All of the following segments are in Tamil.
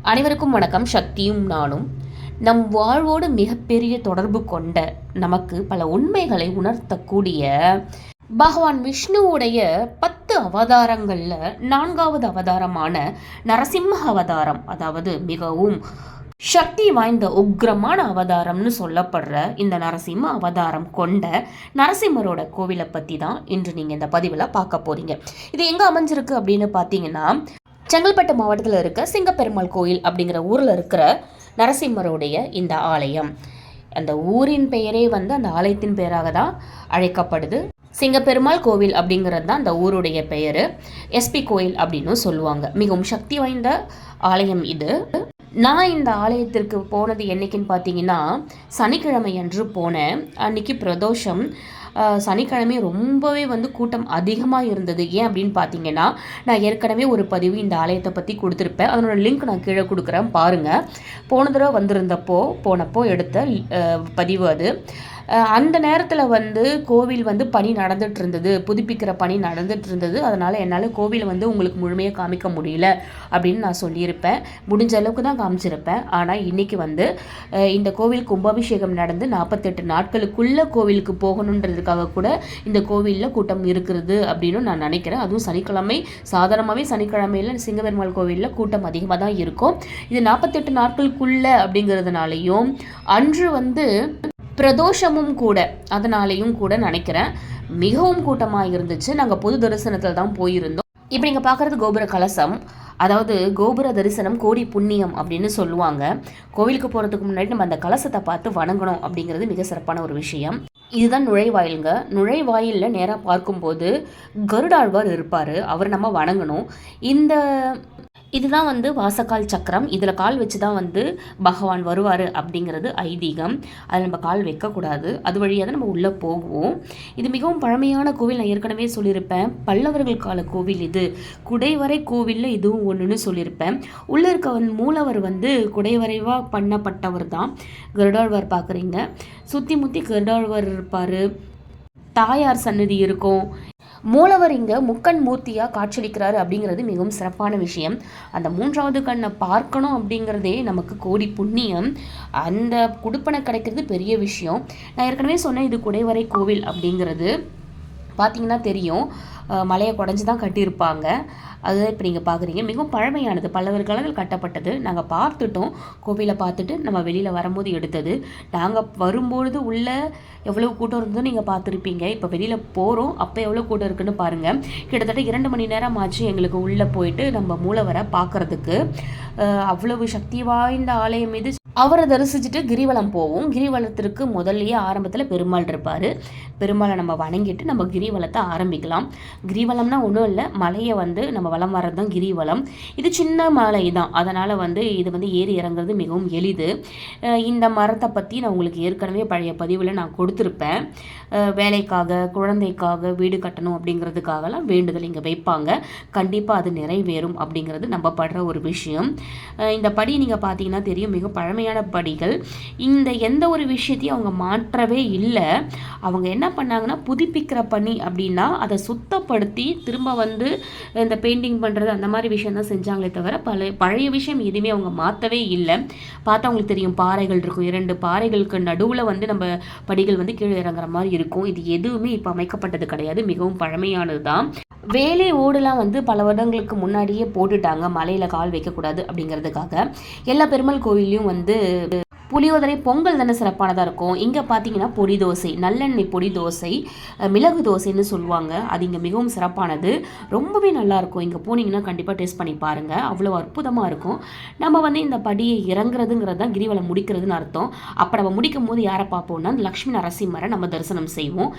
அனைவருக்கும் வணக்கம். சக்தியும் நானும். நம் வாழ்வோடு மிகப்பெரிய தொடர்பு கொண்ட நமக்கு பல உண்மைகளை உணர்த்தக்கூடிய பகவான் விஷ்ணுவுடைய பத்து அவதாரங்களில் நான்காவது அவதாரமான நரசிம்ம அவதாரம் அதாவது மிகவும் சக்தி வாய்ந்த உக்ரமான அவதாரம்னு சொல்லப்படுற இந்த நரசிம்ம அவதாரம் கொண்ட நரசிம்மரோட கோவிலை பற்றி தான் இன்று நீங்கள் இந்த பதிவில் பார்க்க போகிறீங்க இது எங்கே அமைஞ்சிருக்கு அப்படின்னு பார்த்தீங்கன்னா செங்கல்பட்டு மாவட்டத்தில் இருக்க சிங்கப்பெருமாள் கோயில் அப்படிங்கிற ஊரில் இருக்கிற நரசிம்மருடைய இந்த ஆலயம். அந்த ஊரின் பெயரே வந்து அந்த ஆலயத்தின் பெயராக தான் அழைக்கப்படுது. சிங்கப்பெருமாள் கோவில் அப்படிங்கிறது தான் அந்த ஊருடைய பெயர். எஸ்பி கோயில் அப்படின்னு சொல்லுவாங்க. மிகவும் சக்தி வாய்ந்த ஆலயம் இது. நான் இந்த ஆலயத்திற்கு போனது என்னைக்குன்னு பார்த்தீங்கன்னா சனிக்கிழமை அன்று போனேன். அன்னைக்கு பிரதோஷம். சனிக்கிழமை ரொம்பவே வந்து கூட்டம் அதிகமாக இருந்தது. ஏன் அப்படின்னு பார்த்தீங்கன்னா நான் ஏற்கனவே ஒரு பதிவு இந்த ஆலயத்தை பற்றி கொடுத்துருப்பேன். அதனோட லிங்க் நான் கீழே கொடுக்குறேன். பாருங்கள் போன தடவை வந்திருந்தப்போ போனப்போ எடுத்த பதிவு அது. அந்த நேரத்தில் வந்து கோவில் வந்து பணி நடந்துட்டு இருந்தது புதுப்பிக்கிற பணி நடந்துட்டு இருந்தது அதனால் என்னால் கோவில் வந்து உங்களுக்கு முழுமையாக காமிக்க முடியல அப்படின்னு நான் சொல்லியிருப்பேன். முடிஞ்ச அளவுக்கு தான் காமிச்சிருப்பேன். ஆனால் இன்றைக்கி வந்து இந்த கோவில் கும்பாபிஷேகம் நடந்து நாற்பத்தெட்டு நாட்களுக்குள்ளே கோவிலுக்கு போகணுன்றதுக்காக கூட இந்த கோவிலில் கூட்டம் இருக்கிறது அப்படின்னு நான் நினைக்கிறேன். அதுவும் சனிக்கிழமை சாதாரணமாகவே சனிக்கிழமையில் சிங்கபெருமாள் கோவிலில் கூட்டம் அதிகமாக தான் இருக்கும். இது நாற்பத்தெட்டு நாட்களுக்குள்ளே அப்படிங்கிறதுனாலையும் அன்று வந்து பிரதோஷமும் கூட அதனாலேயும் கூட நினைக்கிறேன் மிகவும் கூட்டமாக இருந்துச்சு. நாங்கள் பொது தரிசனத்தில் தான் போயிருந்தோம். இப்போ நீங்கள் பார்க்குறது கோபுர கலசம் அதாவது கோபுர தரிசனம் கோடி புண்ணியம் அப்படின்னு சொல்லுவாங்க. கோவிலுக்கு போகிறதுக்கு முன்னாடி நம்ம அந்த கலசத்தை பார்த்து வணங்கணும் அப்படிங்கிறது மிக சிறப்பான ஒரு விஷயம். இதுதான் நுழைவாயிலுங்க. நுழைவாயிலில் நேராக பார்க்கும்போது கருடாழ்வார் இருப்பார். அவர் நம்ம வணங்கணும். இந்த இதுதான் வந்து வாசக்கால் சக்கரம். இதில் கால் வச்சு தான் வந்து பகவான் வருவார் அப்படிங்கிறது ஐதீகம். அதில் நம்ம கால் வைக்கக்கூடாது. அது வழியாக தான் நம்ம உள்ளே போகுவோம் இது மிகவும் பழமையான கோவில். நான் ஏற்கனவே சொல்லியிருப்பேன். பல்லவர்கள் கால கோவில் இது. குடைவரை கோவிலில் இதுவும் ஒன்றுன்னு சொல்லியிருப்பேன். உள்ளே இருக்க வந்து மூலவர் வந்து குடைவரைவாக பண்ணப்பட்டவர் தான் கருடாழ்வார் பார்க்குறீங்க. சுற்றி முற்றி கருடாழ்வார் இருப்பார். தாயார் சன்னதி இருக்கும். மூலவர் இங்கே முக்கண் மூர்த்தியாக காட்சியளிக்கிறாரு அப்படிங்கிறது மிகவும் சிறப்பான விஷயம். அந்த மூன்றாவது கண்ணை பார்க்கணும் அப்படிங்கிறதே நமக்கு கோடி புண்ணியம். அந்த குடுப்பனை கிடைக்கிறது பெரிய விஷயம். நான் ஏற்கனவே சொன்னேன் இது குடைவரை கோவில் அப்படிங்கிறது. பார்த்தீங்கன்னா தெரியும். மலையை குடஞ்சி தான் கட்டியிருப்பாங்க. அதுதான் இப்போ நீங்கள் பார்க்குறீங்க மிகவும் பழமையானது. பல்லவர் காலத்தில் கட்டப்பட்டது. நாங்கள் பார்த்துட்டோம். கோவிலை பார்த்துட்டு நம்ம வெளியில் வரும்போது எடுத்தது. நாங்கள் வரும்பொழுது உள்ள எவ்வளோ கூட்டம் இருந்ததோ நீங்கள் பார்த்துருப்பீங்க. இப்போ வெளியில் போகிறோம் அப்போ எவ்வளோ கூட்டம் இருக்குன்னு பாருங்கள் கிட்டத்தட்ட இரண்டு மணி நேரம் ஆச்சு எங்களுக்கு உள்ளே போயிட்டு நம்ம மூலவரை பார்க்குறதுக்கு. அவ்வளவு சக்தி வாய்ந்த ஆலயம் மீது அவரை தரிசிச்சுட்டு கிரிவலம் போவோம். கிரிவலத்திற்கு முதல்லயே ஆரம்பத்தில் பெருமாள் இருப்பார். பெருமாளை நம்ம வணங்கிட்டு நம்ம கிரிவலத்தை ஆரம்பிக்கலாம். கிரிவலம்னா ஒன்றும் இல்லை மலையை வந்து நம்ம வளம் வர்றது தான் கிரிவலம். இது சின்ன மலை தான். அதனால் வந்து இது வந்து ஏறி இறங்குறது மிகவும் எளிது. இந்த மரத்தை பற்றி நான் உங்களுக்கு ஏற்கனவே பழைய பதிவில் நான் கொடுத்துருப்பேன். வேலைக்காக குழந்தைக்காக வீடு கட்டணும் அப்படிங்கிறதுக்காகலாம் வேண்டுதல் இங்கே வைப்பாங்க. கண்டிப்பாக அது நிறைவேறும் அப்படிங்கிறது நம்பப்படுற ஒரு விஷயம். இந்த படி நீங்கள் பார்த்தீங்கன்னா தெரியும். மிக பழமையான படிகள். இந்த எந்த ஒரு விஷயத்தையும் அவங்க மாற்றவே இல்லை. அவங்க என்ன பண்ணாங்கன்னா புதுப்பிக்கிற பணி அப்படின்னா அதை சுத்தப்படுத்தி திரும்ப வந்து இந்த பெயிண்டிங் பண்ணுறது அந்த மாதிரி விஷயம் தான் செஞ்சாங்களே தவிர பல பழைய விஷயம் எதுவுமே அவங்க மாற்றவே இல்லை. பார்த்தா அவங்களுக்கு தெரியும் பாறைகள் இருக்கும். இரண்டு பாறைகளுக்கு நடுவில் வந்து நம்ம படிகள் வந்து கீழே இறங்குற மாதிரி இருக்கும். இது எதுவுமே இப்போ அமைக்கப்பட்டது கிடையாது. மிகவும் பழமையானது தான் வேலை ஓடுலாம் வந்து பல வருடங்களுக்கு முன்னாடியே போட்டுட்டாங்க. மலையில் கால் வைக்கக்கூடாது அப்படிங்கிறதுக்காக. எல்லா பெருமாள் கோயிலையும் வந்து புளியோதரை பொங்கல் தானே சிறப்பானதாக இருக்கும். இங்கே பார்த்தீங்கன்னா பொடி தோசை நல்லெண்ணெய் பொடி தோசை மிளகு தோசைன்னு சொல்லுவாங்க. அது இங்கே மிகவும் சிறப்பானது. ரொம்பவே நல்லாயிருக்கும் இங்கே போனீங்கன்னா கண்டிப்பாக டேஸ்ட் பண்ணி பாருங்கள் அவ்வளோ அற்புதமாக இருக்கும். நம்ம வந்து இந்த படியை இறங்குறதுங்கிறது தான் கிரிவலம் முடிக்கிறதுன்னு அர்த்தம். அப்போ நம்ம முடிக்கும் போது யாரை பார்ப்போம்னா லக்ஷ்மி நரசிம்மரை நம்ம தரிசனம் செய்வோம்.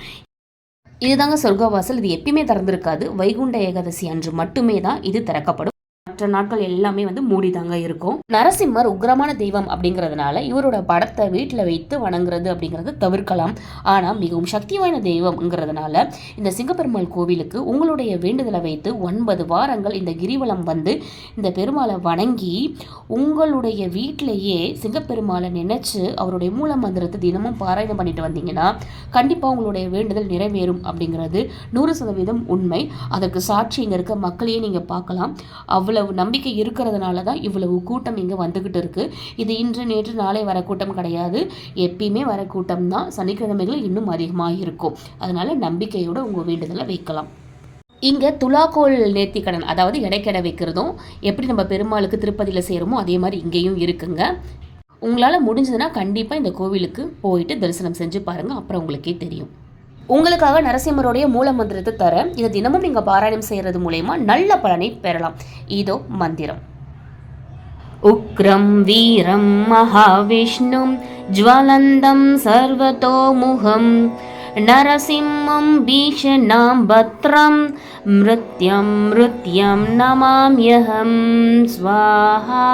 இதுதாங்க சொர்க்கவாசல். இது எப்பயுமே திறந்திருக்காது. வைகுண்ட ஏகாதசி அன்று மட்டுமே தான் இது திறக்கப்படும். மற்ற நாட்கள் எல்லாமே வந்து மூடிதாங்க இருக்கும். நரசிம்மர் உக்ரமான தெய்வம் அப்படிங்கிறதுனால இவரோட படத்தை வீட்டில் வைத்து வணங்குறது அப்படிங்கிறது தவிர்க்கலாம். ஆனால் மிகவும் சக்தி வாய்ந்த தெய்வம்ங்கிறதுனால இந்த சிங்கப்பெருமாள் கோவிலுக்கு உங்களுடைய வேண்டுதலை வைத்து ஒன்பது வாரங்கள் இந்த கிரிவலம் வந்து இந்த பெருமாளை வணங்கி உங்களுடைய வீட்டிலேயே சிங்கப்பெருமாளை நினைச்சு அவருடைய மூல மந்திரத்தை தினமும் பாராயணம் பண்ணிட்டு வந்தீங்கன்னா கண்டிப்பாக உங்களுடைய வேண்டுதல் நிறைவேறும் அப்படிங்கிறது நூறு சதவீதம் உண்மை. அதற்கு சாட்சி இங்கே இருக்க மக்களையே நீங்கள் பார்க்கலாம். அவ்வளவு இவ்வளவு நம்பிக்கை இருக்கிறதுனால தான் இவ்வளவு கூட்டம் இங்கே வந்துக்கிட்டு இருக்குது இது இன்று நேற்று நாளை வர கூட்டம் கிடையாது. எப்பயுமே வர கூட்டம் தான். சனிக்கிழமைகள் இன்னும் அதிகமாக இருக்கும். அதனால் நம்பிக்கையோடு உங்கள் வேண்டுதலை வைக்கலாம். இங்கே துலாக்கோல் நேர்த்திக்கடன் அதாவது இடைக்கடை வைக்கிறதும் எப்படி நம்ம பெருமாளுக்கு திருப்பதியில் செய்கிறோமோ அதே மாதிரி இங்கேயும் இருக்குங்க. உங்களால் முடிஞ்சதுன்னா கண்டிப்பாக இந்த கோவிலுக்கு போயிட்டு தரிசனம் செஞ்சு பாருங்கள் அப்புறம் உங்களுக்கே தெரியும். உங்களுக்காக நரசிம்மருடைய மூல மந்திரத்தை தர இதை தினமும் நீங்கள் பாராயணம் செய்கிறது மூலயமா நல்ல பலனை பெறலாம். இதோ மந்திரம். உக்ரம் வீரம் மகாவிஷ்ணும் ஜ்வலந்தம் சர்வதோமுகம் நரசிம்மம் பீஷணாம் பத்ரம் மிருத்யம் மிருத்யம் நமாம்யகம் ஸ்வாஹா.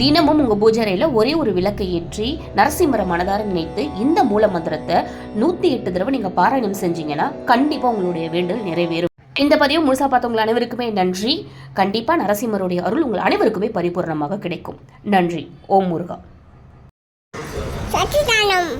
தினமும் உங்கள் பூஜரையில் ஒரே ஒரு விளக்கை ஏற்றி நரசிம்மரை மனதார நினைத்து இந்த மூல மந்திரத்தை நூற்றி எட்டு தடவை நீங்கள் பாராயணம் செஞ்சீங்கன்னா கண்டிப்பாக உங்களுடைய வேண்டுதல் நிறைவேறும். இந்த பதிவு முழுசா பார்த்தவங்க அனைவருக்குமே நன்றி. கண்டிப்பாக நரசிம்மருடைய அருள் உங்கள் அனைவருக்குமே பரிபூர்ணமாக கிடைக்கும். நன்றி. ஓம் முருகா. சச்சிதானம்.